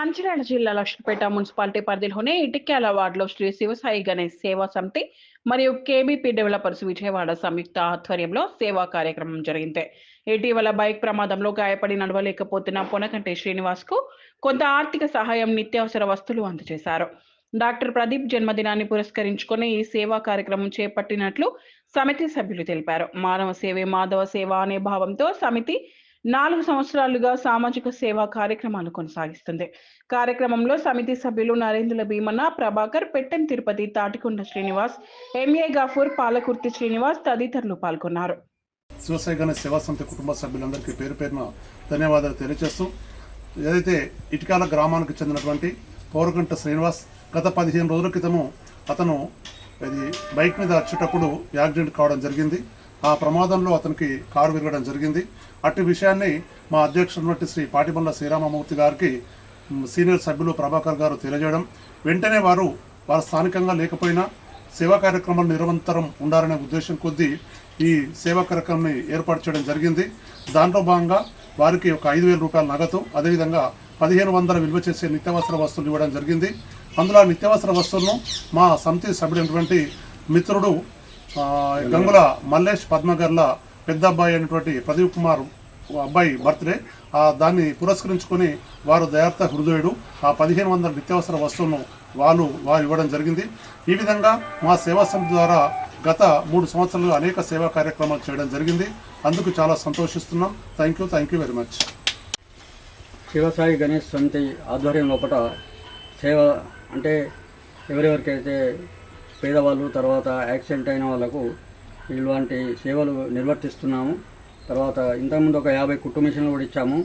మంచిర్యాల జిల్లా లక్ష్మీపేట మున్సిపాలిటీ పరిధిలోని ఇటిక్యాల వార్డులో శ్రీ శివసాయి గణేష్ సేవా సమితి మరియు కేబీపీ డెవలపర్స్ విజయవాడ సంయుక్త ఆధ్వర్యంలో సేవా కార్యక్రమం జరిగింది. ఇటీవల బైక్ ప్రమాదంలో గాయపడి నడవలేకపోతున్న పొనకంటి శ్రీనివాస్కు కొంత ఆర్థిక సహాయం నిత్యావసర వస్తువులు అందజేశారు. డాక్టర్ ప్రదీప్ జన్మదినాన్ని పురస్కరించుకుని ఈ సేవా కార్యక్రమం చేపట్టినట్లు సమితి సభ్యులు తెలిపారు. మానవ సేవే మాధవ సేవ అనే భావంతో సమితి నాలుగు సంవత్సరాలుగా సామాజిక సేవా కార్యక్రమాలు కొనసాగిస్తుంది. కార్యక్రమంలో సమితి సభ్యులు నరేంద్ర భీమన్న ప్రభాకర్ పెట్టెం తిరుపతి తాటికొండ శ్రీనివాస్ ఎంఏ గాఫూర్ పాలకుర్తి శ్రీనివాస్ తదితరులు పాల్గొన్నారు. శివసేన సేవా సంస్థ కుటుంబ సభ్యులందరికీ పేరు పేరున ధన్యవాదాలు తెలియజేస్తూ ఏదైతే ఇటికాల గ్రామానికి చెందినటువంటి పౌరగంట శ్రీనివాస్ గత పదిహేను రోజుల క్రితము అతను ఇది బైక్ మీద వచ్చేటప్పుడు యాక్సిడెంట్ కావడం జరిగింది. ఆ ప్రమాదంలో అతనికి కారు విరగడం జరిగింది. అట్టి విషయాన్ని మా అధ్యక్షుడు శ్రీ పాటిమల్ల శ్రీరామమూర్తి గారికి సీనియర్ సభ్యులు ప్రభాకర్ గారు తెలియజేయడం. వెంటనే వారు వారు స్థానికంగా లేకపోయినా సేవా కార్యక్రమాలు నిరంతరం ఉండాలనే ఉద్దేశం కొద్దీ ఈ సేవా కార్యక్రమాన్ని ఏర్పాటు చేయడం జరిగింది. దాంట్లో భాగంగా వారికి ఒక ఐదు వేల రూపాయల నగదు అదేవిధంగా పదిహేను వందల విలువ చేసే నిత్యావసర వస్తువులు ఇవ్వడం జరిగింది. అందులో నిత్యావసర వస్తువులను మా సమితి సభ్యుడైనటువంటి మిత్రుడు గంగుల మల్లేష్ పద్మగర్ల పెద్ద అబ్బాయి అయినటువంటి ప్రదీప్ కుమార్ అబ్బాయి బర్త్డే ఆ దాన్ని పురస్కరించుకొని వారు దయార్థ హృదయుడు. ఆ పదిహేను వందల నిత్యావసర వస్తువులను వాళ్ళు వారు ఇవ్వడం జరిగింది. ఈ విధంగా మా సేవా సంస్థ ద్వారా గత మూడు సంవత్సరాలు అనేక సేవా కార్యక్రమాలు చేయడం జరిగింది. అందుకు చాలా సంతోషిస్తున్నాం. Thank you thank you very much Shivasai Ganesh సమితి ఆధ్వర్యం లోపల సేవ అంటే ఎవరెవరికైతే పేదవాళ్ళు తర్వాత యాక్సిడెంట్ అయిన వాళ్ళకు ఇలాంటి సేవలు నిర్వర్తిస్తున్నాము. తర్వాత ఇంతకుముందు ఒక యాభై కుట్టు మిషన్లు కూడా ఇచ్చాము.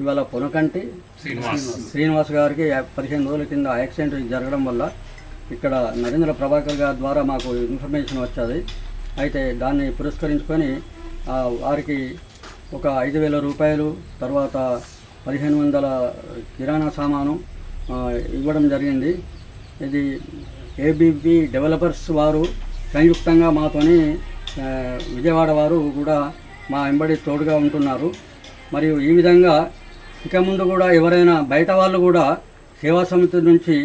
ఇవాళ పొనకంటి శ్రీనివాస్. గారికి పదిహేను రోజుల కింద యాక్సిడెంట్ జరగడం వల్ల ఇక్కడ నరేంద్ర ప్రభాకర్ గారి ద్వారా మాకు ఇన్ఫర్మేషన్ వచ్చేది. అయితే దాన్ని పురస్కరించుకొని వారికి ఒక ఐదు వేల రూపాయలు తర్వాత పదిహేను వందల కిరాణా సామాను ఇవ్వడం జరిగింది. ఇది ఏబీపీ డెవలపర్స్ వారు సంయుక్తంగా మాతోని విజయవాడ వారు కూడా మా వెంబడి తోడుగా ఉంటున్నారు. మరియు ఈ విధంగా ఇక ముందు కూడా ఎవరైనా బయట వాళ్ళు కూడా సేవా సమితి నుంచి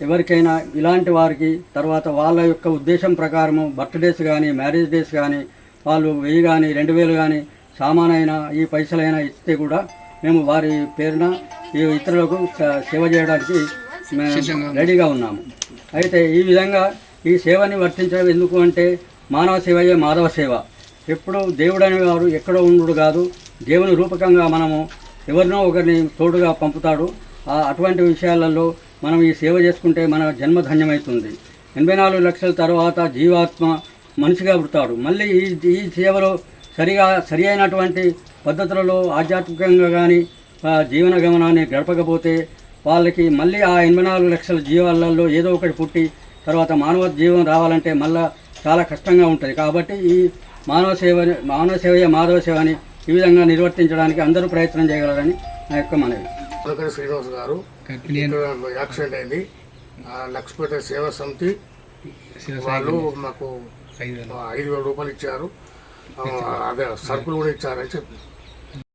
ఎవరికైనా ఇలాంటి వారికి తర్వాత వాళ్ళ యొక్క ఉద్దేశం ప్రకారము బర్త్డేస్ కానీ మ్యారేజ్ డేస్ కానీ వాళ్ళు వెయ్యి కానీ రెండు వేలు కానీ సామానైనా ఈ పైసలైనా ఇస్తే కూడా మేము వారి పేరున ఈ ఇతరులకు సేవ చేయడానికి రెడీగా ఉన్నాము. అయితే ఈ విధంగా ఈ సేవని వర్తించడం ఎందుకు అంటే మానవ సేవయే మాధవ సేవ. ఎప్పుడు దేవుడు అనేవాడు ఎక్కడో ఉండు కాదు. దేవుని రూపకంగా మనము ఎవరినో ఒకరిని తోడుగా పంపుతాడు. ఆ అటువంటి విషయాలలో మనం ఈ సేవ చేసుకుంటే మన జన్మ ధన్యమవుతుంది ఎనభై నాలుగు లక్షల తర్వాత జీవాత్మ మనిషిగా పుడతాడు. మళ్ళీ ఈ ఈ సేవలో సరిగా సరి అయినటువంటి పద్ధతులలో ఆధ్యాత్మికంగా కానీ జీవన గమనాన్ని గడపకపోతే వాళ్ళకి మళ్ళీ ఆ ఎనభై నాలుగు లక్షల జీవాలలో ఏదో ఒకటి పుట్టి తర్వాత మానవ జీవం రావాలంటే మళ్ళా చాలా కష్టంగా ఉంటుంది. కాబట్టి ఈ మానవ సేవ మానవ సేవయే మాధవ సేవని ఈ విధంగా నిర్వర్తించడానికి అందరూ ప్రయత్నం చేయగలరని నా యొక్క మనవి. శ్రీనివాస్ గారు యాక్సిడెంట్ అయింది. ఆ లక్ష్మీపేట సేవా సమితి వాళ్ళు మాకు ఐదు వేల. రూపాయలు ఇచ్చారు. ఆ, అదే సరుకులు కూడా ఇచ్చారని చెప్పి.